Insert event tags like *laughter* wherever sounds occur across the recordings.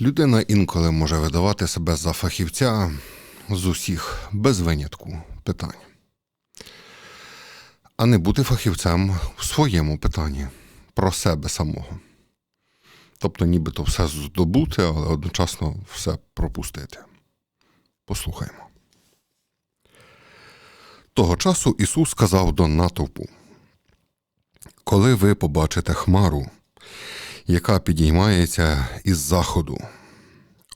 Людина інколи може видавати себе за фахівця з усіх без винятку питань, а не бути фахівцем в своєму питанні про себе самого. Тобто, нібито все здобути, але одночасно все пропустити. Послухаймо. Того часу Ісус сказав до натовпу: Коли ви побачите хмару, яка підіймається із заходу,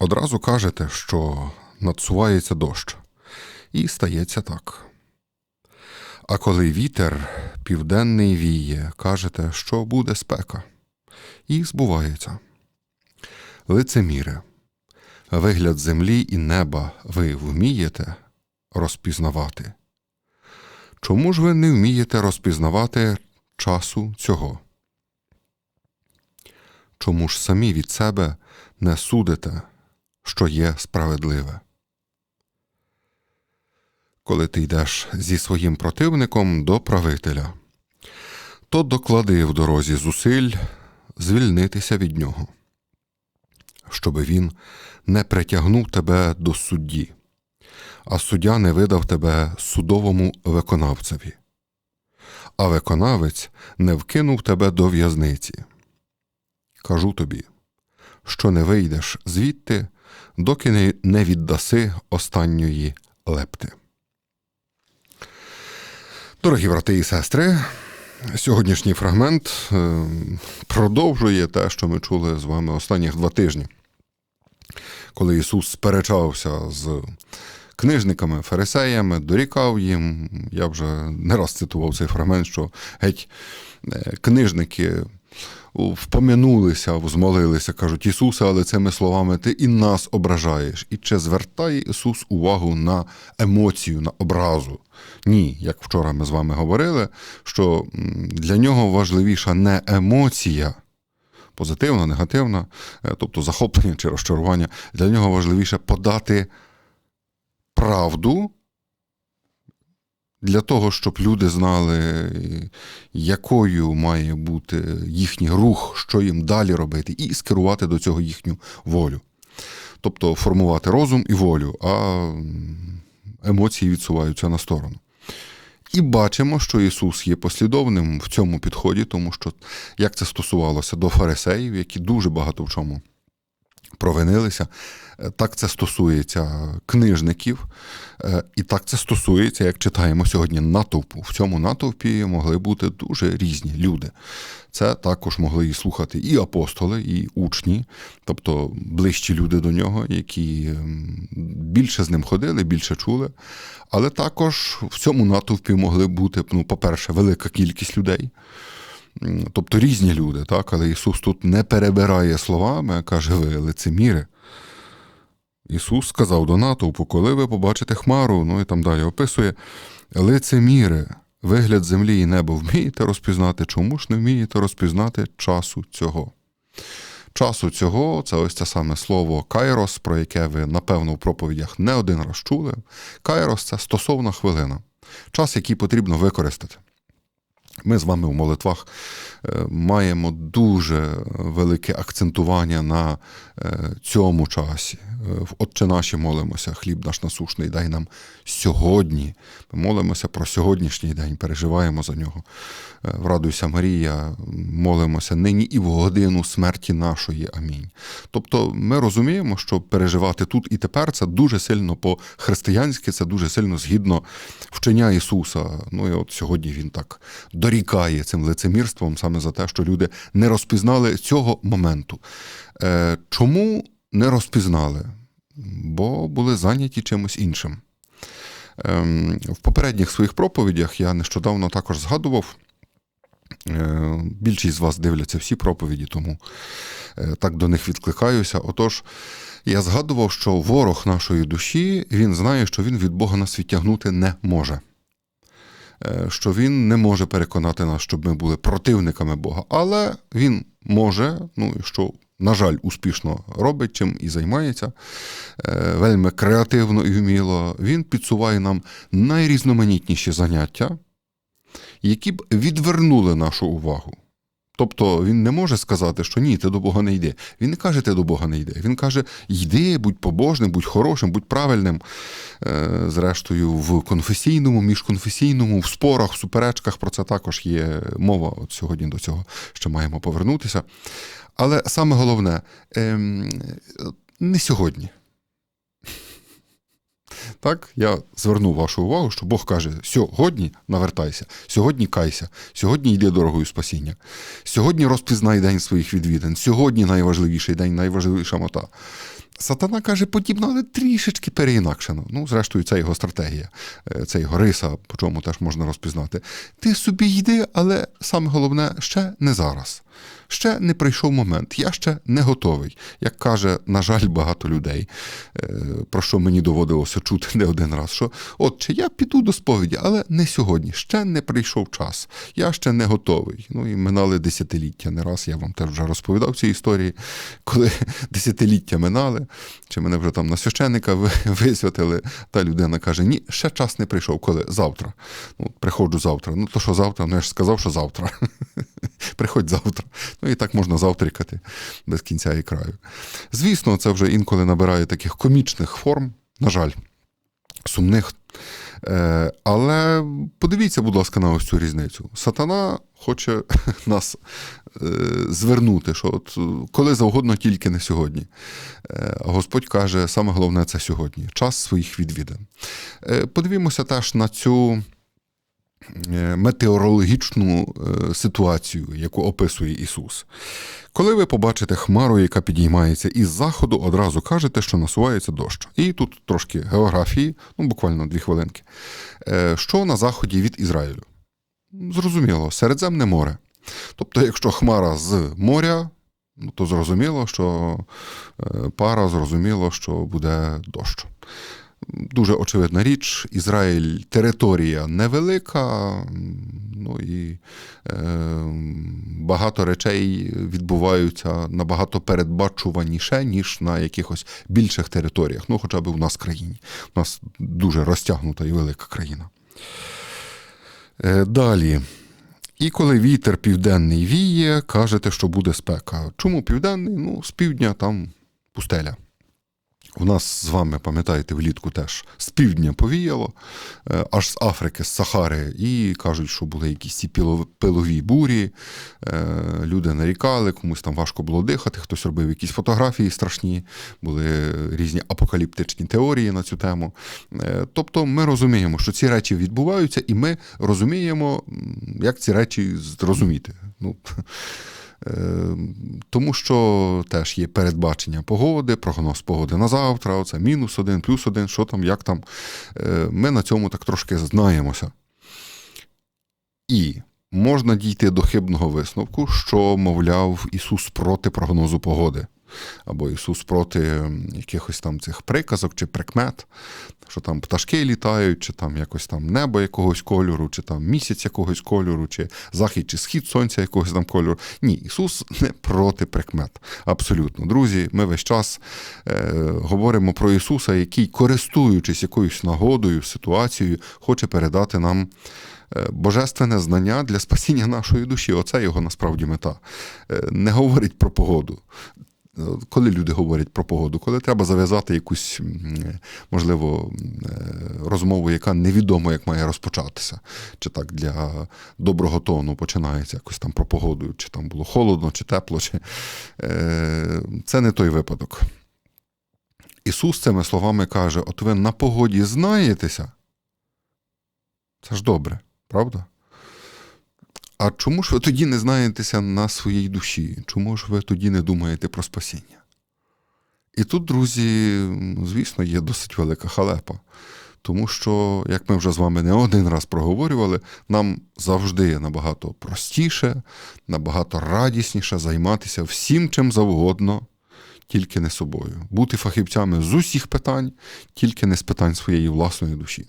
одразу кажете, що надсувається дощ, і стається так. А коли вітер південний віє, кажете, що буде спека, і збувається. Лицеміре, вигляд землі і неба ви вмієте розпізнавати. Чому ж ви не вмієте розпізнавати часу цього? Чому ж самі від себе не судите, що є справедливе? Коли ти йдеш зі своїм противником до правителя, то доклади в дорозі зусиль звільнитися від нього, щоби він не притягнув тебе до судді, а суддя не видав тебе судовому виконавцеві, а виконавець не вкинув тебе до в'язниці. Кажу тобі, що не вийдеш звідти, доки не- віддаси останньої лепти. Дорогі брати і сестри, сьогоднішній фрагмент е, продовжує те, що ми чули з вами останніх два тижні, коли Ісус сперечався з книжниками, фарисеями, дорікав їм. Я вже не раз цитував цей фрагмент, що геть е, книжники впомянулися, взмолилися, кажуть, Ісусе, але цими словами ти і нас ображаєш. І чи звертає Ісус увагу на емоцію, на образу? Ні, як вчора ми з вами говорили, що для нього важливіша не емоція, позитивна, негативна, е, тобто захоплення чи розчарування. Для нього важливіше подати правду для того, щоб люди знали, якою має бути їхній рух, що їм далі робити, і скерувати до цього їхню волю. Тобто формувати розум і волю, а емоції відсуваються на сторону. І бачимо, що Ісус є послідовним в цьому підході, тому що як це стосувалося до фарисеїв, які дуже багато в чому провинилися, е, так це стосується книжників, е, і так це стосується, як читаємо сьогодні, натовпу. В цьому натовпі могли бути дуже різні люди. Це також могли і слухати і апостоли, і учні, тобто ближчі люди до нього, які більше з ним ходили, більше чули. Але також в цьому натовпі могли бути, ну, по-перше, велика кількість людей. Тобто різні люди, так? але Ісус тут не перебирає словами, а каже, ви лицеміри. Ісус сказав до натовпу, коли ви побачите хмару, ну і там далі описує лицеміри, вигляд землі і неба вмієте розпізнати, чому ж не вмієте розпізнати часу цього? Часу цього це ось це саме слово кайрос, про яке ви, напевно, в проповідях не один раз чули. Кайрос це стосовна хвилина, час, який потрібно використати. Ми з вами в молитвах е, маємо дуже велике акцентування на е, цьому часі. Е, В Отче наші молимося, хліб наш насушний, дай нам сьогодні. Ми молимося про сьогоднішній день, переживаємо за нього. Врадуйся, Марія, молимося нині і в годину смерті нашої. Амінь. Тобто ми розуміємо, що переживати тут і тепер це дуже сильно по-християнськи, це дуже сильно згідно вчення Ісуса. Ну і от сьогодні він так дорікає цим лицемірством саме за те, що люди не розпізнали цього моменту. Е, Чому не розпізнали? Бо були зайняті чимось іншим. Ем, В попередніх своїх проповідях я нещодавно також згадував. Е, Більшість з вас дивляться всі проповіді, тому е, так до них відкликаюся. Отож, я згадував, що ворог нашої душі, він знає, що він від Бога нас відтягнути не може. Е, Що він не може переконати нас, щоб ми були противниками Бога. Але він може, ну що, на жаль, успішно робить, чим і займається, е, вельми креативно і вміло. Він підсуває нам найрізноманітніші заняття, які б відвернули нашу увагу. Тобто він не може сказати, що ні, ти до Бога не йди. Він не каже, ти до Бога не йди. Він каже: йди, будь побожним, будь хорошим, будь правильним. Е, Зрештою, в конфесійному, міжконфесійному, в спорах, в суперечках про це також є мова. От сьогодні до цього ще маємо повернутися. Але саме головне, ем, не сьогодні. Так, я зверну вашу увагу, що Бог каже: сьогодні навертайся, сьогодні кайся, сьогодні йди дорогою спасіння, сьогодні розпізнай день своїх відвідин, сьогодні найважливіший день, найважливіша мета. Сатана каже подібно, але трішечки переінакшено. Ну, зрештою, це його стратегія, е, це його риса, по чому теж можна розпізнати. Ти собі йди, але саме головне, ще не зараз. Ще не прийшов момент, я ще не готовий. Як каже, на жаль, багато людей, е, про що мені доводилося чути не один раз, що отче, я піду до сповіді, але не сьогодні. Ще не прийшов час. Я ще не готовий. Ну і минали десятиліття. Не раз я вам теж вже розповідав ці історії, коли *laughs* десятиліття минали, чи мене вже там на священника *laughs* висвятили, та людина каже: Ні, ще час не прийшов. Коли завтра. Ну, приходжу завтра. Ну, то що завтра? Ну я ж сказав, що завтра. *laughs* *laughs* Приходь завтра. Ну і так можна завтрікати без кінця і краю. Звісно, це вже інколи набирає таких комічних форм, на жаль, сумних. Е, Але подивіться, будь ласка, на ось цю різницю. Сатана хоче *laughs* нас е, звернути, що от коли завгодно, тільки не сьогодні. Е, Господь каже, саме головне це сьогодні, час своїх відвідин. Подивімося теж на цю метеорологічну е, ситуацію, яку описує Ісус. Коли ви побачите хмару, яка підіймається із заходу, одразу кажете, що насувається дощ. І тут трошки географії, ну буквально дві хвилинки. Е, Що на заході від Ізраїлю? Зрозуміло, Середземне море. Тобто, якщо хмара з моря, ну, то зрозуміло, що е, пара, зрозуміло, що буде дощ. Дуже очевидна річ, Ізраїль територія невелика, ну і е, багато речей відбуваються набагато передбачуваніше, ніж на якихось більших територіях, ну хоча б у нас в країні. У нас дуже розтягнута і велика країна. Е, Далі. І коли вітер південний віє, кажете, що буде спека. Чому південний? Ну, з півдня там пустеля. У нас з вами, пам'ятаєте, влітку теж з півдня повіяло, е, аж з Африки, з Сахари, і кажуть, що були якісь ці пилові бурі, е, люди нарікали, комусь там важко було дихати, хтось робив якісь фотографії страшні, були різні апокаліптичні теорії на цю тему. Е, Тобто ми розуміємо, що ці речі відбуваються, і ми розуміємо, як ці речі зрозуміти. Ну, Тому що теж є передбачення погоди, прогноз погоди на завтра, оце мінус один, плюс один, що там, як там. Е, Ми на цьому так трошки знаємося. І можна дійти до хибного висновку, що, мовляв, Ісус проти прогнозу погоди. Або Ісус проти якихось там цих приказок чи прикмет, що там пташки літають, чи там якось там небо якогось кольору, чи там місяць якогось кольору, чи захід чи схід сонця якогось там кольору. Ні, Ісус не проти прикмет. Абсолютно. Друзі, ми весь час е, говоримо про Ісуса, який, користуючись якоюсь нагодою, ситуацією, хоче передати нам. е, Божественне знання для спасіння нашої душі. Оце його насправді мета. Е, Не говорить про погоду. Коли люди говорять про погоду, коли треба зав'язати якусь, можливо, е, розмову, яка невідомо як має розпочатися, чи так для доброго тону починається якось там про погоду, чи там було холодно, чи тепло, чи е, це не той випадок. Ісус цими словами каже: От ви на погоді знаєтеся. Це ж добре, правда? А чому ж ви тоді не знаєтеся на своїй душі? Чому ж ви тоді не думаєте про спасіння? І тут, друзі, ну, звісно, є досить велика халепа. Тому що, як ми вже з вами не один раз проговорювали, нам завжди набагато простіше, набагато радісніше займатися всім чим завгодно, тільки не собою. Бути фахівцями з усіх питань, тільки не з питань своєї власної душі.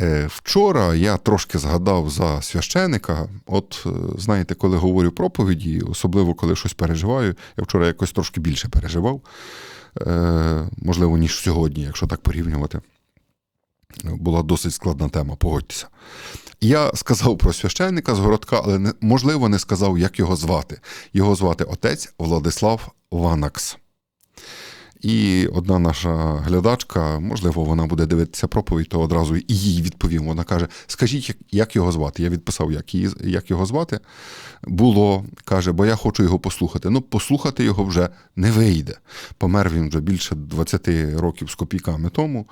Е, Вчора я трошки згадав за священика. От, е, знаєте, коли говорю проповіді, особливо коли щось переживаю, я вчора якось трошки більше переживав, е, можливо, ніж сьогодні, якщо так порівнювати. Була досить складна тема, погодьтеся. Я сказав про священника з городка, але можливо не сказав, як його звати. Його звати отець Владислав Ванакс. І одна наша глядачка, можливо, вона буде дивитися проповідь, то одразу і їй відповім. Вона каже: Скажіть, як- його звати? Я відписав, як, її, як його звати. Було, каже, бо я хочу його послухати. Ну, послухати його вже не вийде. Помер він вже більше 20 років з копійками тому.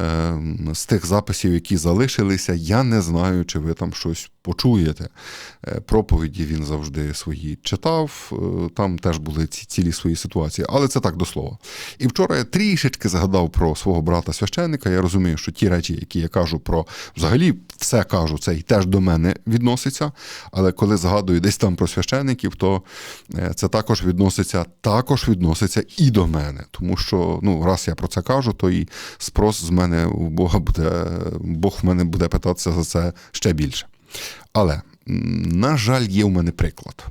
Е, З тих записів, які залишилися, я не знаю, чи ви там щось почуєте. Е, Проповіді він завжди свої читав, е, там теж були ці цілі свої ситуації, але це так до слова. І вчора я трішечки згадав про свого брата священника. Я розумію, що ті речі, які я кажу про взагалі все кажу, це і теж до мене відноситься. Але коли згадую десь там про священників, то е, це також відноситься, також відноситься і до мене. Тому що ну, раз я про це кажу, то і спрос з мене у Бога буде, Бог в мене буде питатися за це ще більше. Але, на жаль, є у мене приклад.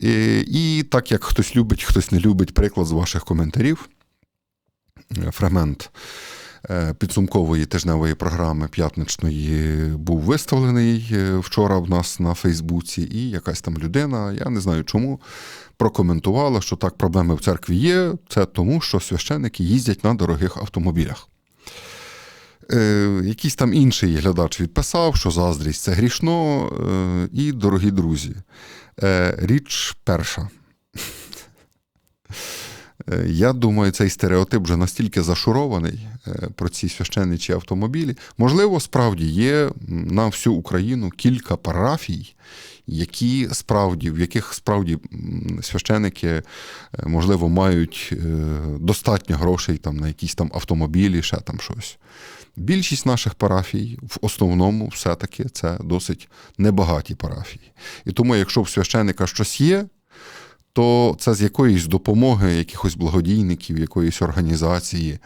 І, і так як хтось любить, хтось не любить приклад з ваших коментарів, е, фрагмент е, підсумкової тижневої програми п'ятничної був виставлений е, вчора в нас на Фейсбуці, і якась там людина, я не знаю чому, прокоментувала, що так проблеми в церкві є. Це тому, що священники їздять на дорогих автомобілях. Е, якийсь там інший глядач відписав, що заздрість це грішно. Е, і, дорогі друзі, е, річ перша. Е, Я думаю, цей стереотип вже настільки зашурований е, про ці священничі автомобілі. Можливо, справді є на всю Україну кілька парафій, які справді, в яких справді священики, е, можливо, мають е, достатньо грошей там, на якісь там автомобілі, ще там щось. Більшість наших парафій в основному все-таки це досить небагаті парафії. І тому, якщо в священика щось є, то це з якоїсь допомоги якихось благодійників, якоїсь організації,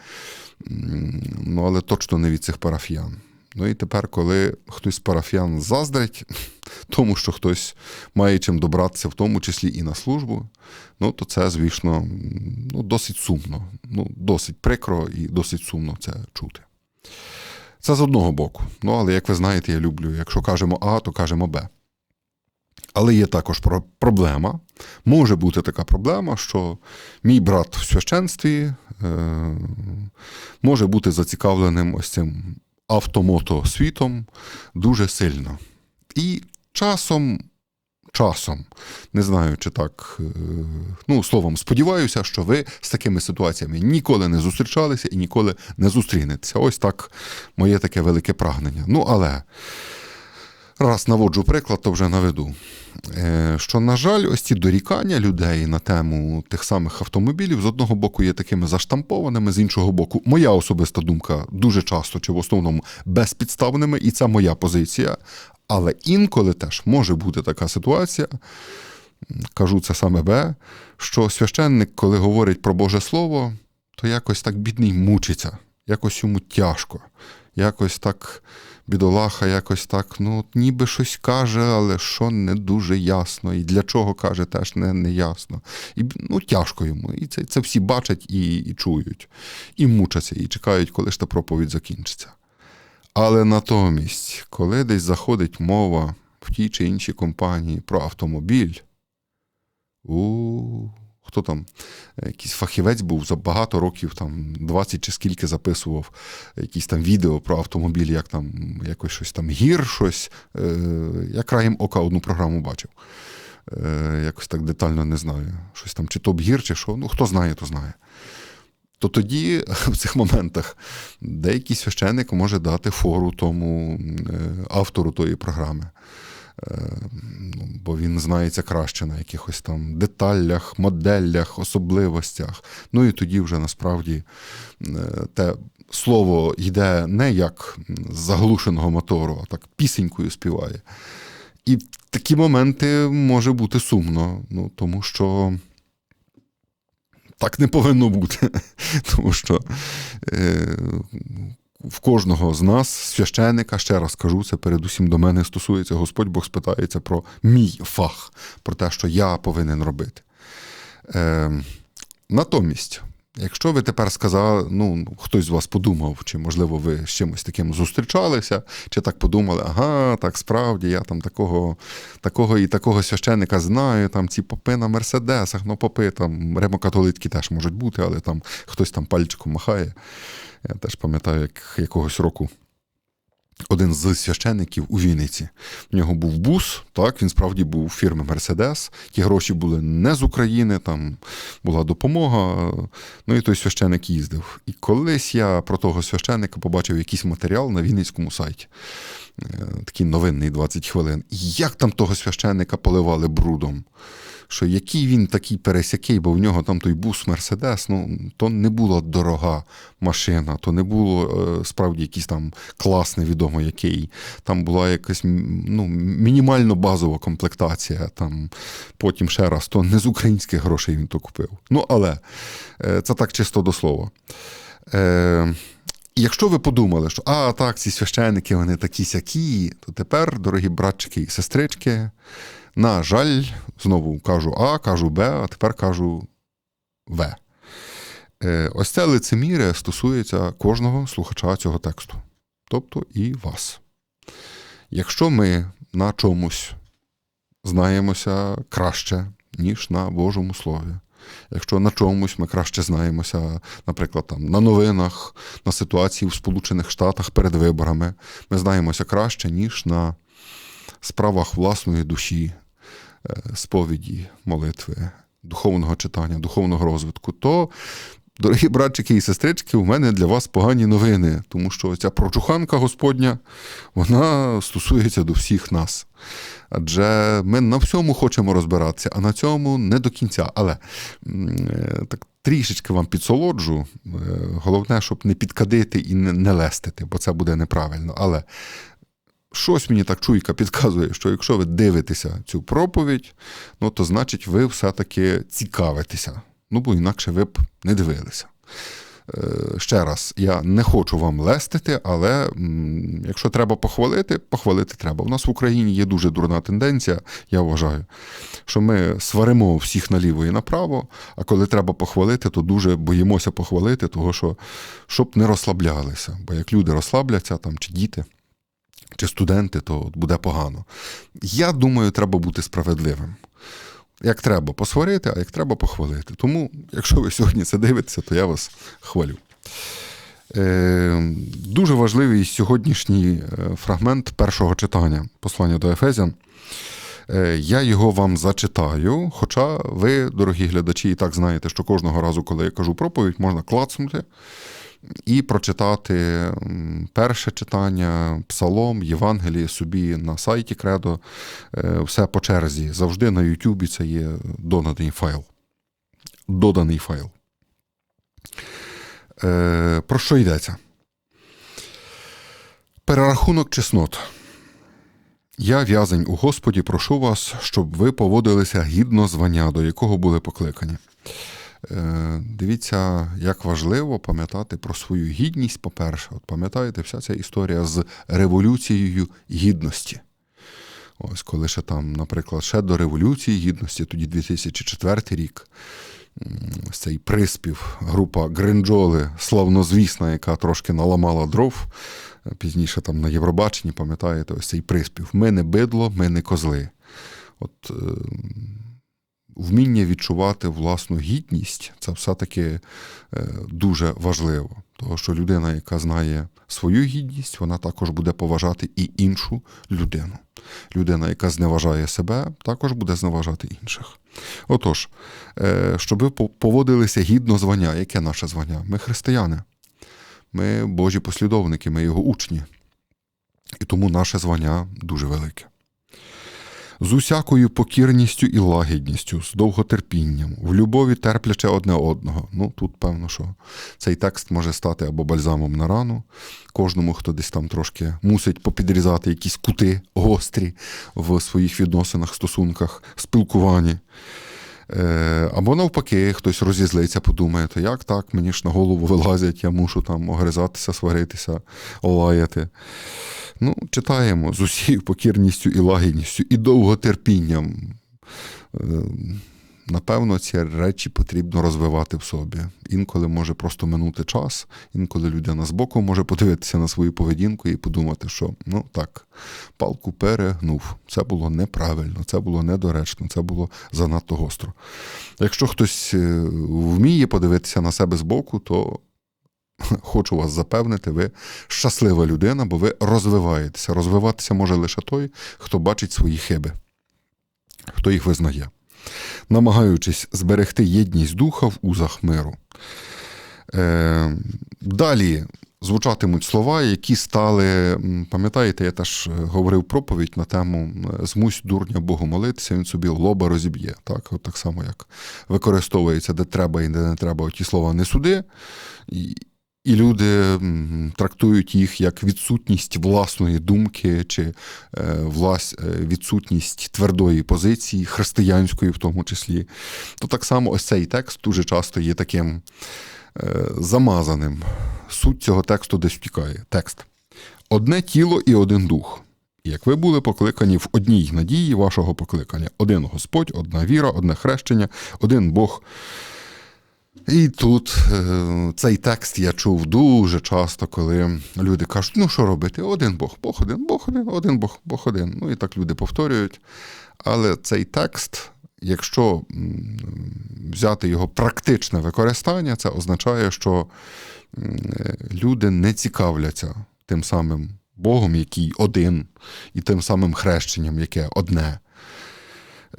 ну але точно не від цих парафіян. Ну і тепер, коли хтось з парафіян заздрить, *laughs* тому що хтось має чим добратися, в тому числі і на службу, ну то це, звісно, ну, досить сумно, ну, досить прикро і досить сумно це чути. Це з одного боку. Ну, але як ви знаєте, я люблю, якщо кажемо А, то кажемо Б. Але є також проблема. Може бути така проблема, що мій брат в священстві е, може бути зацікавленим ось цим автомотосвітом дуже сильно. І часом, часом, не знаю, чи так, е, ну, словом, сподіваюся, що ви з такими ситуаціями ніколи не зустрічалися і ніколи не зустрінетеся. Ось так моє таке велике прагнення. Ну, але раз наводжу приклад, то вже наведу. Е, Що, на жаль, ось ці дорікання людей на тему тих самих автомобілів з одного боку є такими заштампованими, з іншого боку, моя особиста думка дуже часто чи в основному безпідставними, і це моя позиція. Але інколи теж може бути така ситуація, кажу це саме Б, що священник, коли говорить про Боже Слово, то якось так бідний мучиться, якось йому тяжко, якось так бідолаха, якось так, ну, ніби щось каже, але що не дуже ясно. І для чого каже, теж не, не ясно. І ну, тяжко йому. І це, це всі бачать і, і чують, і мучаться, і чекають, коли ж та проповідь закінчиться. Але натомість, коли десь заходить мова в тій чи іншій компанії про автомобіль, у хто там, якийсь фахівець був за багато років, там 20 чи скільки записував якісь там відео про автомобіль, як там якось щось там гір, щось. Е, Я краєм ока одну програму бачив. Е, Якось так детально не знаю. Щось там, чи топ-гір, чи що. Ну, хто знає, то знає. То тоді *laughs* в цих моментах деякий священник може дати фору тому е, автору тої програми. Е, ну, Бо він знається краще на якихось там деталях, моделях, особливостях. Ну і тоді вже насправді е, те слово йде не як заглушеного мотору, а так пісенькою співає. І такі моменти може бути сумно, ну, тому що так не повинно бути. *laughs* Тому що е, в кожного з нас, священика, ще раз кажу, це передусім до мене стосується. Господь Бог спитається про мій фах, про те, що я повинен робити. Е, натомість, Якщо ви тепер сказали, ну хтось з вас подумав, чи можливо ви з чимось таким зустрічалися, чи так подумали, ага, так справді я там такого такого і такого священника знаю, там ці попи на мерседесах, ну попи там ремокатолитки теж можуть бути, але там хтось там пальчиком махає. Я теж пам'ятаю, як якогось року один з священників у Вінниці. В нього був бус, так, він справді був фірми Мерседес. Ті гроші були не з України, там була допомога. Ну і той священник їздив. І колись я про того священника побачив якийсь матеріал на Вінницькому сайті. Е, Такий новинний 20 хвилин. І як там того священника поливали брудом? Що який він такий пересякий, бо в нього там той бус Мерседес, ну то не була дорога машина, то не було е, справді якийсь там клас, невідомо який. Там була якась ну, мінімально базова комплектація. Там потім ще раз, то не з українських грошей він то купив. Ну, але е, це так чисто до слова. Якщо ви подумали, що а, так, ці священники, вони такі сякі, то тепер, дорогі братчики і сестрички, на жаль, знову кажу А, кажу Б, а тепер кажу В. Е, Ось це лицемір'я стосується кожного слухача цього тексту, тобто і вас. Якщо ми на чомусь знаємося краще, ніж на Божому Слові, якщо на чомусь ми краще знаємося, наприклад, там, на новинах, на ситуації в Сполучених Штатах перед виборами, ми знаємося краще, ніж на справах власної душі, е, сповіді, молитви, духовного читання, духовного розвитку, то, дорогі братчики і сестрички, у мене для вас погані новини, тому що ця прочуханка Господня, вона стосується до всіх нас. Адже ми на всьому хочемо розбиратися, а на цьому не до кінця. Але е, так трішечки вам підсолоджу. Е, Головне, щоб не підкадити і не, лестити, бо це буде неправильно. Але щось мені так чуйка підказує, що якщо ви дивитеся цю проповідь, ну то значить ви все-таки цікавитеся. Ну, бо інакше ви б не дивилися. Е, Ще раз, я не хочу вам лестити, але якщо треба похвалити, похвалити треба. У нас в Україні є дуже дурна тенденція, я вважаю, що ми сваримо всіх наліво і направо, а коли треба похвалити, то дуже боїмося похвалити, того що щоб не розслаблялися. Бо як люди розслабляться, там, чи діти, чи студенти, то буде погано. Я думаю, треба бути справедливим. Як треба посварити, а як треба похвалити. Тому, якщо ви сьогодні це дивитеся, то я вас хвалю. Е, дуже важливий сьогоднішній е, фрагмент першого читання послання до Ефезян. Е, Я його вам зачитаю. Хоча ви, дорогі глядачі, і так знаєте, що кожного разу, коли я кажу проповідь, можна клацнути і прочитати перше читання, псалом, Євангеліє собі на сайті Кредо, е, все по черзі. Завжди на Ютубі це є доданий файл. Доданий файл. Е, Про що йдеться? Перерахунок чеснот. Я, в'язень у Господі, прошу вас, щоб ви поводилися гідно звання, до якого були покликані. Е, Дивіться, як важливо пам'ятати про свою гідність, по-перше. От пам'ятаєте, вся ця історія з революцією гідності. Ось коли ще там, наприклад, ще до Революції Гідності, тоді 2004 рік, ось цей приспів, група Гринджоли, славнозвісна, яка трошки наламала дров. е, Пізніше там на Євробаченні, пам'ятаєте, ось цей приспів. Ми не бидло, ми не козли. От е, вміння відчувати власну гідність це все-таки е, дуже важливо. Тому що людина, яка знає свою гідність, вона також буде поважати і іншу людину. Людина, яка зневажає себе, також буде зневажати інших. Отож, е, щоб ви поводилися гідно звання, яке наше звання? Ми християни, ми Божі послідовники, ми його учні. І тому наше звання дуже велике з усякою покірністю і лагідністю, з довготерпінням, в любові терпляче одне одного. Ну тут певно, що цей текст може стати або бальзамом на рану. Кожному, хто десь там трошки мусить попідрізати якісь кути гострі в своїх відносинах, стосунках, спілкуванні. Е, Або навпаки, хтось розізлиться, подумає, то як так, мені ж на голову вилазять, я мушу там огризатися, сваритися, олаяти. Ну, читаємо з усією покірністю і лагідністю, і довготерпінням. Напевно, ці речі потрібно розвивати в собі. Інколи може просто минути час, інколи людина збоку може подивитися на свою поведінку і подумати, що ну так, палку перегнув. Це було неправильно, це було недоречно, це було занадто гостро. Якщо хтось е, вміє подивитися на себе збоку, то *laughs* хочу вас запевнити, ви щаслива людина, бо ви розвиваєтеся. Розвиватися може лише той, хто бачить свої хиби, хто їх визнає, намагаючись зберегти єдність духа в узах миру. Е, далі звучатимуть слова, які стали, пам'ятаєте, я теж е, говорив проповідь на тему змусь дурня Богу молитися, він собі лоба розіб'є. Так, От так само, як використовується, де треба і де не треба, ті слова не суди. І люди трактують їх як відсутність власної думки чи е, влас, е, відсутність твердої позиції, християнської в тому числі. То так само ось цей текст дуже часто є таким е, замазаним. Суть цього тексту десь втікає. Текст. Одне тіло і один дух. Як ви були покликані в одній надії вашого покликання: один Господь, одна віра, одне хрещення, один Бог. І тут е, цей текст я чув дуже часто, коли люди кажуть, ну що робити? Один Бог, Бог один, Бог один, один Бог, Бог один. Ну і так люди повторюють. Але цей текст, якщо взяти його практичне використання, це означає, що люди не цікавляться тим самим Богом, який один, і тим самим хрещенням, яке одне.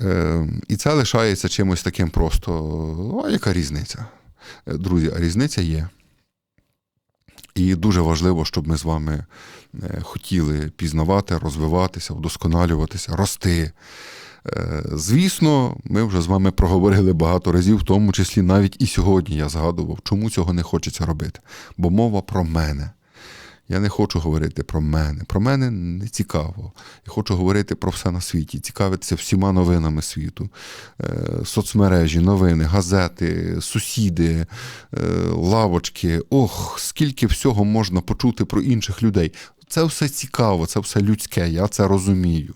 Е, І це лишається чимось таким просто. А яка різниця? Е, Друзі, різниця є. І дуже важливо, щоб ми з вами е, хотіли пізнавати, розвиватися, вдосконалюватися, рости. Е, Звісно, ми вже з вами проговорили багато разів, в тому числі навіть і сьогодні я згадував, чому цього не хочеться робити. Бо мова про мене. Я не хочу говорити про мене. Про мене не цікаво. Я хочу говорити про все на світі, цікавитися всіма новинами світу, Е, соцмережі, новини, газети, сусіди, е, лавочки. Ох, скільки всього можна почути про інших людей. Це все цікаво, це все людське, я це розумію.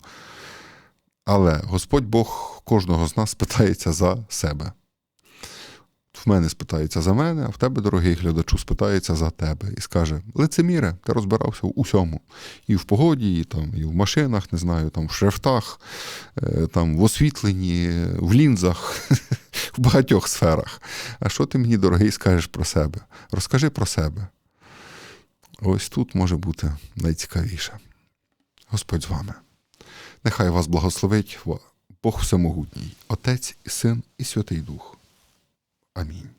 Але Господь Бог кожного з нас *laughs* питається за себе. В мене спитається за мене, а в тебе, дорогий глядачу, спитається за тебе і скаже: лицеміре, ти розбирався в усьому. І в погоді, і, там, і в машинах, не знаю, там, в шрифтах, е, там, в освітленні, в лінзах, *laughs* в багатьох сферах. А що ти мені, дорогий, скажеш про себе? Розкажи про себе. Ось тут може бути найцікавіше. Господь з вами. Нехай вас благословить Бог Всемогутній, Отець і Син і Святий Дух. Амінь.